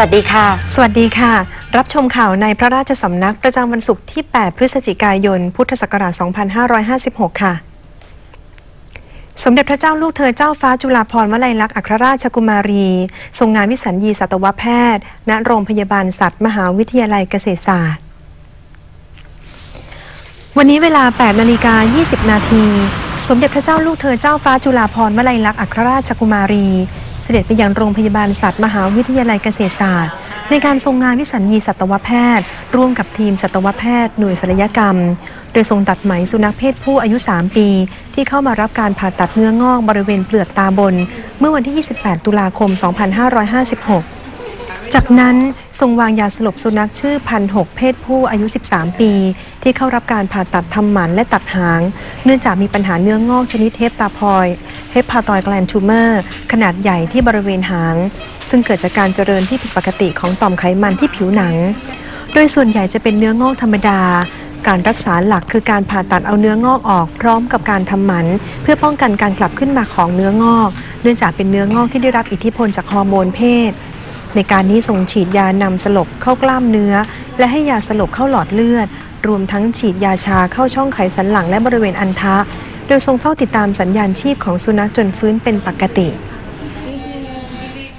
วัสดีค่ะ สวัสดีค่ะ รับชมข่าวในพระราชสำนักประจำวันศุกร์ที่ 8 พฤศจิกายน พุทธศักราช 2556 ค่ะ สมเด็จพระเจ้าลูกเธอเจ้าฟ้าจุฬาภรณ์วลัยลักษณ์อัครราชกุมารี ทรงงานวิสัญญีสัตวแพทย์ ณ โรงพยาบาลสัตว์ มหาวิทยาลัยเกษตรศาสตร์ วันนี้เวลา 8 นาฬิกา 20 นาที สมเด็จพระเจ้าลูกเธอเจ้าฟ้าจุฬาภรณ์วลัยลักษณ์อัครราชกุมารี เสด็จไปยังโรงพยาบาลสัตว์มหาวิทยาลัยเกษตรศาสตร์ ในการทรงงานวิสัญญีสัตวแพทย์ ร่วมกับทีมสัตวแพทย์หน่วยศัลยกรรม โดยทรงตัดไหมสุนัขเพศผู้อายุ 3 ปี ที่เข้ามารับการผ่าตัดเนื้องอกบริเวณเปลือกตาบน เมื่อวันที่ 28 ตุลาคม 2556 จากนั้นทรงวางยาสลบสุนัขชื่อพันหกเพศผู้อายุ 13 ปี ที่เข้ารับการผ่าตัดทำหมันและตัดหาง เนื่องจากมีปัญหาเนื้องอกชนิดเฮปตาพอยเฮปพาตอยแกลนทูเมอร์ ขนาดใหญ่ที่บริเวณหาง ซึ่งเกิดจากการเจริญที่ผิดปกติของต่อมไขมันที่ผิวหนัง โดยส่วนใหญ่จะเป็นเนื้องอกธรรมดา การรักษาหลักคือการผ่าตัดเอาเนื้องอกออก พร้อมกับการทำหมัน เพื่อป้องกันการกลับขึ้นมาของเนื้องอก เนื่องจากเป็นเนื้องอกที่ได้รับอิทธิพลจากฮอร์โมนเพศ ในการนี้ทรงฉีดยานำสลบเข้ากล้ามเนื้อ และให้ยาสลบเข้าหลอดเลือด รวมทั้งฉีดยาชาเข้าช่องไขสันหลังและบริเวณอันทะ โดยทรงเฝ้าติดตามสัญญาณชีพของสุนัขจนฟื้นเป็นปกติ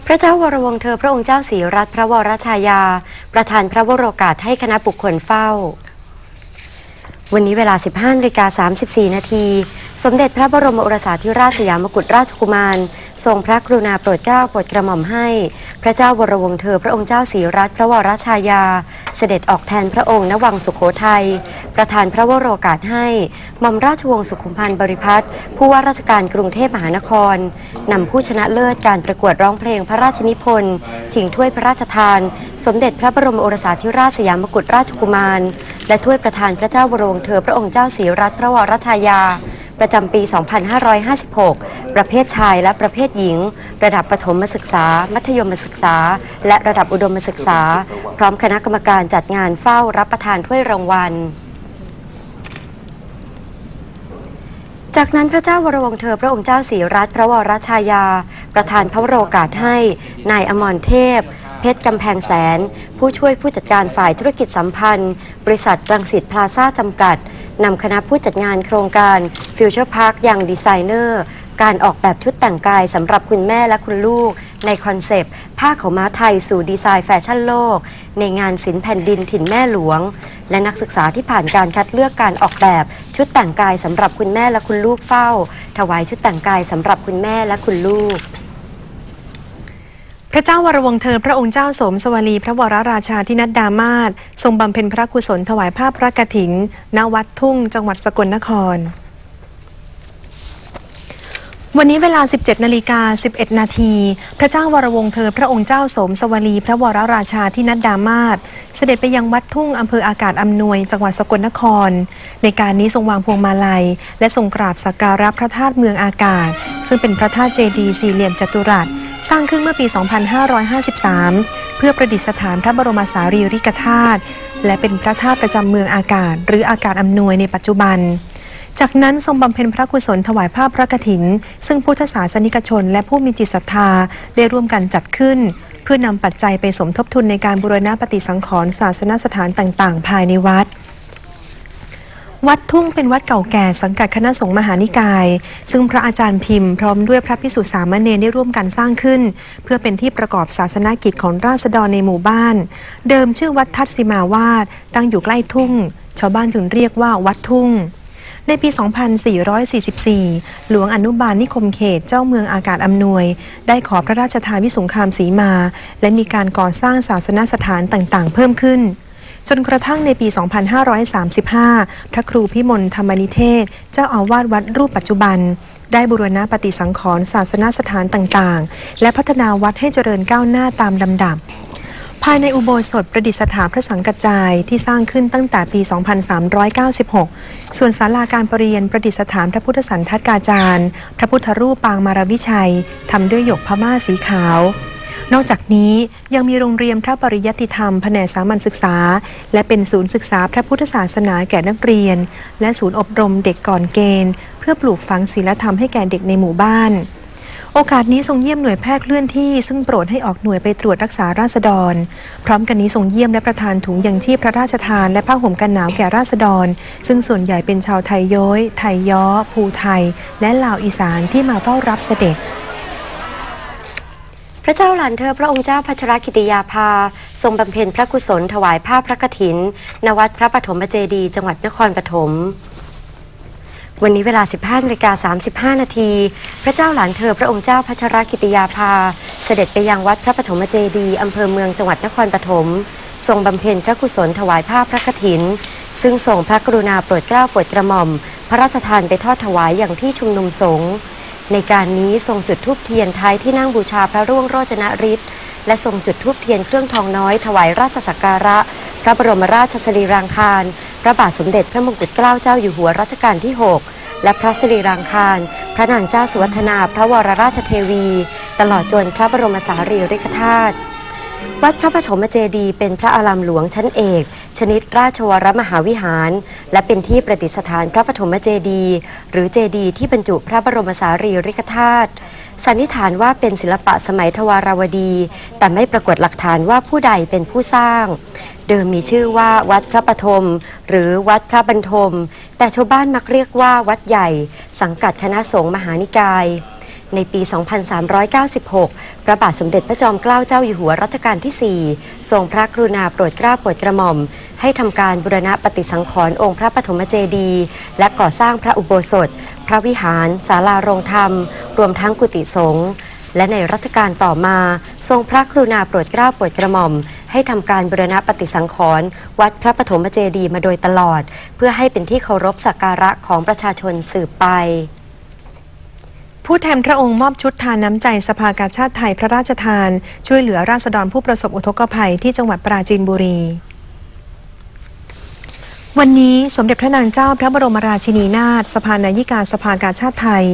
พระเจ้าวรวงเธอพระองค์เจ้าศรีรัตนพระวรชายา ประธานพระวโรกาสให้คณะบุคคลเฝ้า วันนี้เวลา 15นาฬิกา34 นาที สมเด็จพระบรมโอรสาธิราชสยามกุฎราชกุมาร ทรงพระกรุณาโปรดเกล้าโปรดกระหม่อมให้ พระเจ้าวรวงศ์เธอ พระองค์เจ้าศรีรัตนพระวรชายา เสด็จออกแทนพระองค์ณวังสุโขทัย ประธานพระวโรกาสให้หม่อมราชวงศ์สุขุมพันธ์บริพัตรผู้ว่าราชการกรุงเทพมหานครนำผู้ชนะเลิศการประกวดร้องเพลงพระราชนิพนธ์ชิงถ้วยพระราชทาน สมเด็จพระบรมโอรสาธิราชสยามกุฎราชกุมาร และถ้วยประธานพระเจ้าวรวงศ์เธอพระองค์เจ้าศรีรัตนพระวรชายา ประจำปี 2556 ประเภทชายและประเภทหญิง ระดับประถมศึกษา มัธยมศึกษา และระดับอุดมศึกษา พร้อมคณะกรรมการจัดงานเฝ้ารับประทานถ้วยรางวัลจากนั้นพระเจ้าวรวงเธอพระองค์เจ้าศรีรัตนพระวรชายา ประธานพระโรกาสให้นายอมรเทพ เพชรกำแพงแสน ผู้ช่วยผู้จัดการฝ่ายธุรกิจสัมพันธ์ บริษัทรังสิตพลาซ่าจำกัดนำคณะผู้จัดงานโครงการฟิวเจอร์พาร์คยังดีไซเนอร์ การออกแบบชุดแต่งกายสำหรับคุณแม่และคุณลูก ในคอนเซปต์ผ้าขาวม้าไทยสู่ดีไซน์แฟชั่นโลก ในงานศิลป์แผ่นดินถิ่นแม่หลวง และนักศึกษาที่ผ่านการคัดเลือกการออกแบบชุดแต่งกายสำหรับคุณแม่และคุณลูกเฝ้า ถวายชุดแต่งกายสำหรับคุณแม่และคุณลูก พระเจ้าวรวงเธอพระองค์เจ้าสมสวลีพระวรราชาธินัดดามาศทรงบำเพ็ญพระกุศลถวายภาพพระกฐิน ณ วัดทุ่ง จังหวัดสกลนคร วันนี้เวลา 17 นาฬิกา 11 นาที พระเจ้าวรวงเธอพระองค์เจ้าสมสวลีพระวรราชาธินัดดามาศเสด็จไปยังวัดทุ่งอำเภออากาศอำนวย จังหวัดสกลนคร ในการนี้ทรงวางพวงมาลัย และทรงกราบสักการะพระธาตุเมืองอากาศ ซึ่งเป็นพระธาตุเจดีย์สี่เหลี่ยมจัตุรัส ร้างขึ้นเมื่อปี 2553 เพื่อประดิษฐานพระบรมสารีริกธาตุและเป็นพระธาตุประจำเมืองอากาศ หรืออากาศอำนวยในปัจจุบัน จากนั้นทรงบำเพ็ญพระกุศลถวายผ้าพระกฐิน ซึ่งพุทธศาสนิกชน และผู้มีจิตศรัทธาได้ร่วมกันจัดขึ้น เพื่อนำปัจจัยไปสมทบทุนในการบูรณะปฏิสังขรณ์ศาสนสถานต่าง ๆ ภายในวัด วัดทุ่งเป็นวัดเก่าแก่สังกัดคณะสงฆ์มหานิกาย ซึ่งพระอาจารย์พิมพ์พร้อมด้วยพระพิสุสามเณรได้ร่วมกันสร้างขึ้น เพื่อเป็นที่ประกอบศาสนกิจของราษฎรในหมู่บ้าน เดิมชื่อวัดทัศสิมาวาดตั้งอยู่ใกล้ทุ่ง ชาวบ้านจึงเรียกว่าวัดทุ่งในปี 2444 หลวงอนุบาลนิคมเขตเจ้าเมืองอากาศอำนวย ได้ขอพระราชทานวิสุงคามสีมา และมีการก่อสร้างศาสนสถานต่างๆ เพิ่มขึ้น จนกระทั่งในปี 2535 พระครูพิมลธรรมนิเทศ เจ้าอาวาสวัดรูปปัจจุบัน ได้บูรณะปฏิสังขรณ์ศาสนสถานต่างๆ และพัฒนาวัดให้เจริญก้าวหน้าตามลำดับภายในอุโบสถประดิษฐานพระสังกัจจายที่สร้างขึ้นตั้งแต่ปี 2396 ส่วนศาลาการประเรียนประดิษฐานพระพุทธสันทัดกาจารย์ พระพุทธรูปปางมารวิชัย ทำด้วยหยกพม่าสีขาว นอกจากนี้ยังมีโรงเรียนพระปริยัติธรรมแผนกสามัญศึกษา และเป็นศูนย์ศึกษาพระพุทธศาสนาแก่นักเรียน และศูนย์อบรมเด็กก่อนเกณฑ์ เพื่อปลูกฝังศีลธรรมให้แก่เด็กในหมู่บ้าน โอกาสนี้ทรงเยี่ยมหน่วยแพทย์เคลื่อนที่ ซึ่งโปรดให้ออกหน่วยไปตรวจรักษาราษฎร พร้อมกันนี้ทรงเยี่ยมและประทานถุงยังชีพพระราชทานและผ้าห่มกันหนาวแก่ราษฎร ซึ่งส่วนใหญ่เป็นชาวไทยย้อย ไทยย้อ ภูไทย และลาวอีสานที่มาเฝ้ารับเสด็จ ระเจ้าหลานเธอพระองค์เจ้าพัชรกิติยาภา ทรงบำเพ็ญพระกุศลถวายผ้าพระกฐิน ณ วัดพระปฐมเจดี จังหวัดนครปฐมวันนี้เวลา 15นาฬิกา35 นาที พระเจ้าหลานเธอพระองค์เจ้าพัชรกิติยาภา เสด็จไปยังวัดพระปฐมเจดีอำเภอเมืองจังหวัดนครปฐม ทรงบำเพ็ญพระกุศลถวายผ้าพระกฐิน ซึ่งทรงพระกรุณาโปรดเกล้าโปรดกระหม่อม พระราชทานไปทอดถวายอย่างที่ชุมนุมสงฆ์ ในการนี้ทรงจุดธูปเทียนท้ายที่นั่งบูชาพระร่วงโรจนฤทธิ์และทรงจุดธูปเทียนเครื่องทองน้อยถวายราชสักการะ พระบรมราชสรีรางคาร พระบาทสมเด็จพระมงกุฎเกล้าเจ้าอยู่หัวรัชกาลที่ 6 และพระสรีรางคาร พระนางเจ้าสุวัฒนา พระวรราชเทวี ตลอดจนพระบรมสารีริกธาตุ วัดพระปฐมเจดีย์เป็นพระอารามหลวงชั้นเอก ชนิดราชวรมหาวิหาร และเป็นที่ประดิษฐานพระปฐมเจดีย์หรือเจดีย์ที่บรรจุพระบรมสารีริกธาตุสันนิษฐานว่าเป็นศิลปะสมัยทวารวดี แต่ไม่ปรากฏหลักฐานว่าผู้ใดเป็นผู้สร้าง เดิมมีชื่อว่าวัดพระปฐมหรือวัดพระบรรทม แต่ชาวบ้านมักเรียกว่าวัดใหญ่ สังกัดคณะสงฆ์มหานิกาย ในปี 2396 พระบาทสมเด็จพระจอมเกล้าเจ้าอยู่หัวรัชกาลที่ 4 ทรงพระกรุณาโปรดเกล้าโปรดกระหม่อม ให้ทำการบูรณะปฏิสังขรณ์องค์พระปฐมเจดีย์และก่อสร้างพระอุโบสถ พระวิหาร ศาลาโรงธรรม รวมทั้งกุฏิสงฆ์และในรัชกาลต่อมา ทรงพระกรุณาโปรดเกล้าโปรดกระหม่อม ให้ทำการบูรณะปฏิสังขรณ์วัดพระปฐมเจดีย์มาโดยตลอด เพื่อให้เป็นที่เคารพสักการะของประชาชนสืบไป ผู้แทนพระองค์มอบชุดทานน้ำใจสภากาชาติไทยพระราชทาน ช่วยเหลือราษฎรผู้ประสบอุทกภัยที่จังหวัดปราจีนบุรี วันนี้สมเด็จพระนางเจ้าพระบรมราชินีนาถสภานายิกาสภากาชาติไทย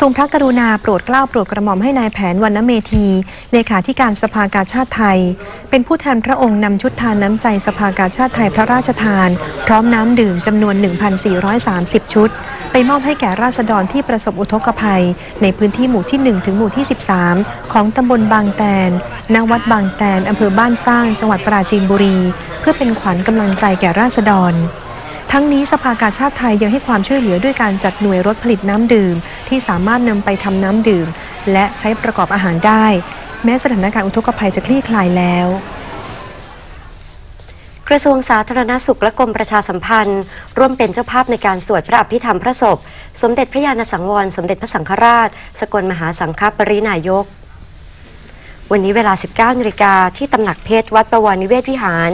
ทรงพระกรุณาโปรดเกล้าโปรดกระหม่อมให้นายแผนวรรณเมธีเลขาธิการสภากาชาติไทย เป็นผู้แทนพระองค์นำชุดทานน้ำใจสภากาชาติไทยพระราชทาน พร้อมน้ำดื่มจำนวน 1,430 ชุด ไปมอบให้แก่ราษฎรที่ประสบอุทกภัย ในพื้นที่หมู่ที่ 1 ถึงหมู่ที่ 13 ของตำบลบางแตนณวัดบางแตนอำเภอบ้านสร้าง จังหวัดปราจีนบุรี เพื่อเป็นขวัญกำลังใจแก่ราษฎร ทั้งนี้สภากาชาติไทยยังให้ความช่วยเหลือด้วยการจัดหน่วยรถผลิตน้ำดื่ม ที่สามารถนำไปทำน้ำดื่ม และใช้ประกอบอาหารได้ แม้สถานการณ์อุทกภัยจะคลี่คลายแล้วกระทรวงสาธารณสุขและกรมประชาสัมพันธ์ ร่วมเป็นเจ้าภาพในการสวดพระอภิธรรมพระศพ สมเด็จพระญาณสังวร สมเด็จพระสังฆราช สกลมหาสังฆปรินายก วันนี้เวลา 19นาฬิกาที่ตำหนักเพชรวัดประวรนิเวศวิหาร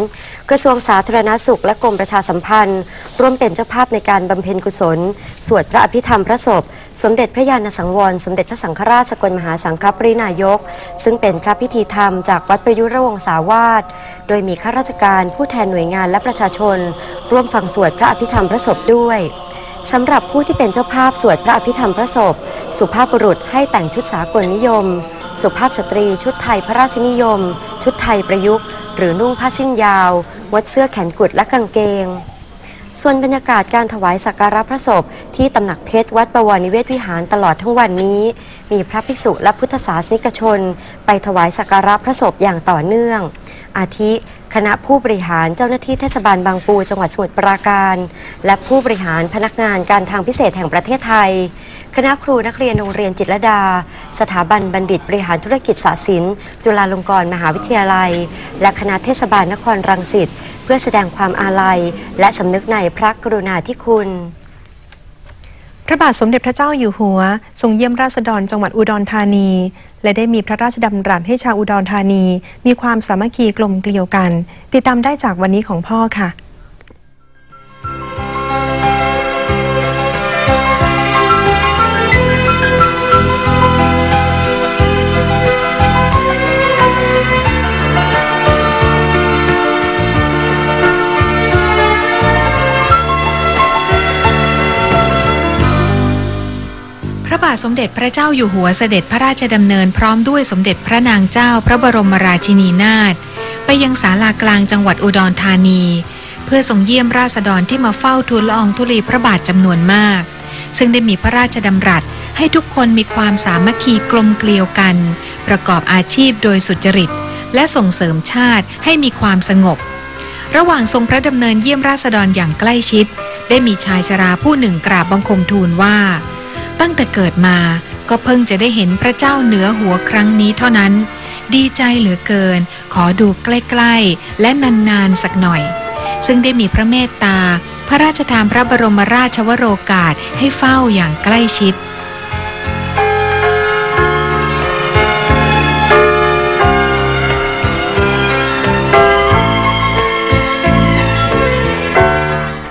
กระทรวงสาธารณสุขและกรมประชาสัมพันธ์ ร่วมเป็นเจ้าภาพในการบำเพ็ญกุศล สวดพระอภิธรรมพระศพ สมเด็จพระญาณสังวร สมเด็จพระสังฆราชสกลมหาสังฆปรินายก ซึ่งเป็นพระพิธีธรรมจากวัดประยุรวงศาวาสโดยมีข้าราชการผู้แทนหน่วยงานและประชาชน ร่วมฟังสวดพระอภิธรรมพระศพด้วยสำหรับผู้ที่เป็นเจ้าภาพสวดพระอภิธรรมพระศพ สุภาพบุรุษให้แต่งชุดสากลนิยม สุภาพสตรีชุดไทยพระราชนิยม ชุดไทยประยุกต์ หรือนุ่งผ้าสิ้นยาวงดเสื้อแขนกุดและกางเกง ส่วนบรรยากาศการถวายสักการะพระศพที่ตำหนักเพชรวัดประวรนิเวศวิหารตลอดทั้งวันนี้ มีพระภิกษุและพุทธศาสนิกชน ไปถวายสักการะพระศพอย่างต่อเนื่อง อาทิ คณะผู้บริหารเจ้าหน้าที่เทศบาลบางปู จังหวัดสมุทรปราการ และผู้บริหารพนักงานการทางพิเศษแห่งประเทศไทย คณะครูนักเรียนโรงเรียนจิตรดา สถาบันบัณฑิตบริหารธุรกิจศาสตร์ศิลจุฬาลงกรณ์มหาวิทยาลัย และคณะเทศบาลนครรังสิตเพื่อแสดงความอาลัย และสำนึกในพระกรุณาธิคุณ พระบาทสมเด็จพระเจ้าอยู่หัว ทรงเยี่ยมราษฎรจังหวัดอุดรธานี และได้มีพระราชดำรัสให้ชาวอุดรธานี มีความสามัคคีกลมเกลียวกัน ติดตามได้จากวันนี้ของพ่อค่ะ ทสมเด็จพระเจ้าอยู่หัวเสด็จพระราชดำเนินพร้อมด้วยสมเด็จพระนางเจ้าพระบรมราชินีนาถไปยังศาลากลางจังหวัดอุดรธานี เพื่อทรงเยี่ยมราษฎรที่มาเฝ้าทูลละอองธุลีพระบาทจำนวนมาก ซึ่งได้มีพระราชดำรัสให้ทุกคนมีความสามัคคีกลมเกลียวกัน ประกอบอาชีพโดยสุจริต และส่งเสริมชาติให้มีความสงบ ระหว่างทรงพระดำเนินเยี่ยมราษฎรอย่างใกล้ชิด ได้มีชายชราผู้หนึ่งกราบบังคมทูลว่า ตั้งแต่เกิดมาก็เพิ่งจะได้เห็นพระเจ้าเหนือหัวครั้งนี้เท่านั้น ดีใจเหลือเกิน ขอดูใกล้ๆ และนานๆสักหน่อย ซึ่งได้มีพระเมตตา พระราชทานพระบรมราชวโรกาสให้เฝ้าอย่างใกล้ชิด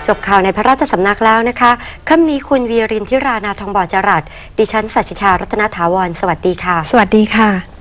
จบข่าวในพระราชสำนักแล้วนะคะค่ำนี้คุณวีรินทิรานาทองบ่อจรัสดิฉันสัจชารัตนถาวร สวัสดีค่ะ สวัสดีค่ะ